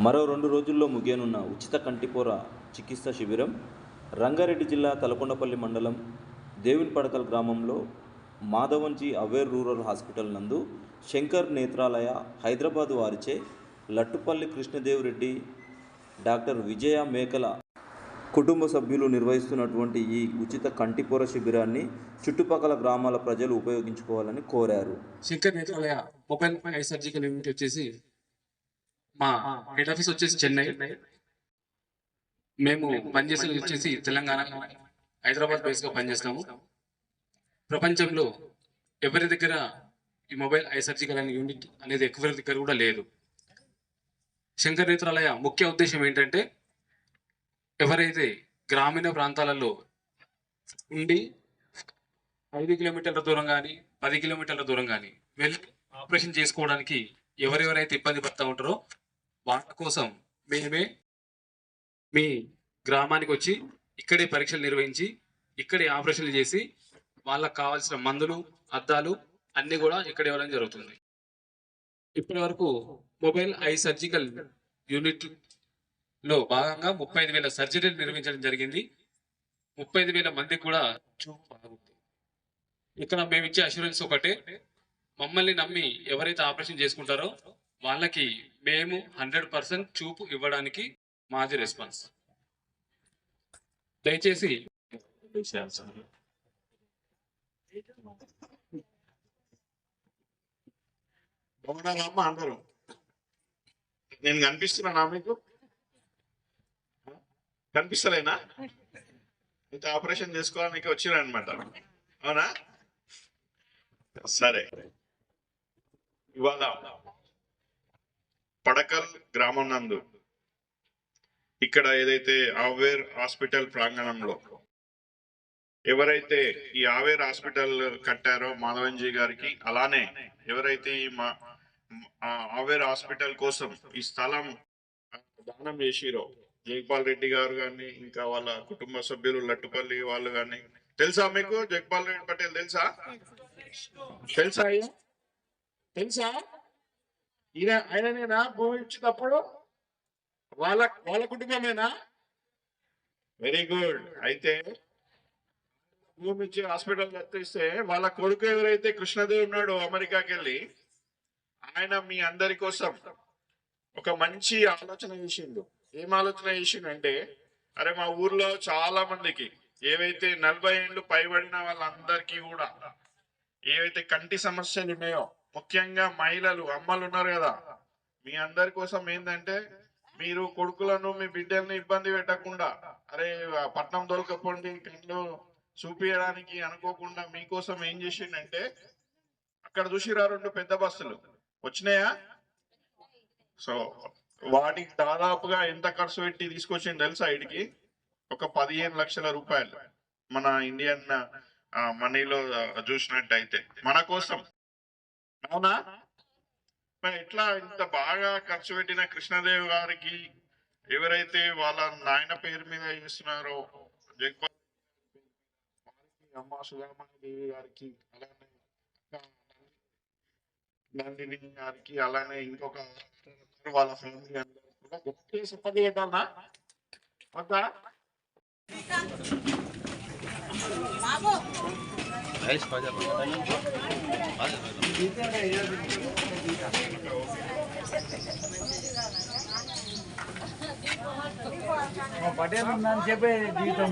మరో రెండు రోజుల్లో ముగియనున్న ఉచిత కంటిపోర చికిత్స శిబిరం రంగారెడ్డి జిల్లా తలకొండపల్లి మండలం దేవునిపడకల్ గ్రామంలో మాధవన్జీ అవేర్ రూరల్ హాస్పిటల్ నందు శంకర్ నేత్రాలయ హైదరాబాద్ వారిచే లట్టుపల్లి కృష్ణదేవరెడ్డి డాక్టర్ విజయ మేకల కుటుంబ సభ్యులు నిర్వహిస్తున్నటువంటి ఈ ఉచిత కంటిపొర శిబిరాన్ని చుట్టుపక్కల గ్రామాల ప్రజలు ఉపయోగించుకోవాలని కోరారు. Shankar Netralaya mobile eye surgical unit వచ్చేసి మా హెడ్ ఆఫీస్ వచ్చేసి చెన్నై. మేము పనిచేసేది వచ్చేసి తెలంగాణ. హైదరాబాద్ బేస్గా పనిచేస్తాము ప్రపంచంలో ఎవరి దగ్గర ఈ మొబైల్ ఐ సర్జికల్ అనే యూనిట్ అనేది ఎవరి దగ్గర కూడా లేదు. శంకర్ నేత్రాలయ ముఖ్య ఉద్దేశం ఏంటంటే ఎవరైతే గ్రామీణ ప్రాంతాలలో ఉండి ఐదు కిలోమీటర్ల దూరం కానీ పది కిలోమీటర్ల దూరం కానీ వెళ్ళి ఆపరేషన్ చేసుకోవడానికి ఎవరెవరైతే ఇబ్బంది పడుతూ ఉంటారో వాళ్ళ కోసం మేమే మీ గ్రామానికి వచ్చి ఇక్కడే పరీక్షలు నిర్వహించి ఇక్కడే ఆపరేషన్లు చేసి వాళ్ళకి కావాల్సిన మందులు అద్దాలు అన్నీ కూడా ఇక్కడ ఇవ్వడం జరుగుతుంది. ఇప్పటి వరకు మొబైల్ ఐ సర్జికల్ యూనిట్లో భాగంగా ముప్పై ఐదు వేల సర్జరీలు నిర్వహించడం జరిగింది. ముప్పై ఐదు వేల మందికి కూడా చూపు బాగుంది ఇక్కడ మేము ఇచ్చే అష్యూరెన్స్ ఒకటే. మమ్మల్ని నమ్మి ఎవరైతే ఆపరేషన్ చేసుకుంటారో వాళ్ళకి మేము హండ్రెడ్ పర్సెంట్ చూపు ఇవ్వడానికి మాది రెస్పాన్స్. దయచేసి బాగున్నారమ్మ అందరూ నేను కనిపిస్తున్నానా మీకు? కనిపిస్తలేనా? అయితే ఆపరేషన్ చేసుకోవడానికి వచ్చిరనమాట అవునా? సరే. ఇవాళ పడకల్ గ్రామం నందు ఇక్కడ ఏదైతే ఆవేర్ హాస్పిటల్ ప్రాంగణంలో ఎవరైతే ఈ ఆవేర్ హాస్పిటల్ కట్టారో మాధవన్జీ గారికి అలానే ఎవరైతే ఈ మా ఆవేర్ హాస్పిటల్ కోసం ఈ స్థలం దానం చేసిరో జగపాల్ రెడ్డి గారు కానీ ఇంకా వాళ్ళ కుటుంబ సభ్యులు లట్టుపల్లి వాళ్ళు కానీ తెలుసా మీకు జగపాల్ రెడ్డి పటేల్ తెలుసా? తెలుసా తెలుసా? ఈయన ఆయననేనా? భూమి ఇచ్చినప్పుడు? వాళ్ళ వాళ్ళ కుటుంబమేనా? వెరీ గుడ్ అయితే భూమి ఇచ్చి హాస్పిటల్ కట్టిస్తే వాళ్ళ కొడుకు ఎవరైతే కృష్ణదేవి ఉన్నాడో అమెరికాకి వెళ్ళి ఆయన మీ అందరి కోసం ఒక మంచి ఆలోచన చేసిండు. ఏం ఆలోచన చేసిండంటే అరే మా ఊర్లో చాలా మందికి ఏవైతే నలభై ఏళ్ళు పైబడిన వాళ్ళందరికీ కూడా ఏవైతే కంటి సమస్యలు ఉన్నాయో ముఖ్యంగా మహిళలు అమ్మలు ఉన్నారు కదా. మీ అందరి కోసం ఏంటంటే మీరు కొడుకులను మీ బిడ్డల్ని ఇబ్బంది పెట్టకుండా అరే పట్నం దొరకపోండి కళ్ళు చూపించడానికి అనుకోకుండా మీకోసం ఏం చేసిండంటే అక్కడ చూసిరా రెండు పెద్ద బస్సులు. వచ్చినాయా? సో వాటికి దాదాపుగా ఎంత ఖర్చు పెట్టి తీసుకొచ్చింది తెలుసా ఇడికి? ఒక పదిహేను లక్షల రూపాయలు. మన ఇండియన్ మనీలో చూసినట్టయితే. మన కోసం. అవునా? మరి ఎట్లా ఇంత బాగా ఖర్చు పెట్టిన కృష్ణదేవ్ గారికి ఎవరైతే వాళ్ళ నాయన పేరు మీద చేస్తున్నారో జగపాల్ వారికి అమ్మ సుధామణిదేవి గారికి అలానే నందిని గారికి అలానే ఇంకొక వాళ్ళ ఫ్యామిలీ అందరూ కూడా గట్టి చెప్పది ఏదన్నా వద్దా? పటేల్ ఉందని చెప్పే జీవితం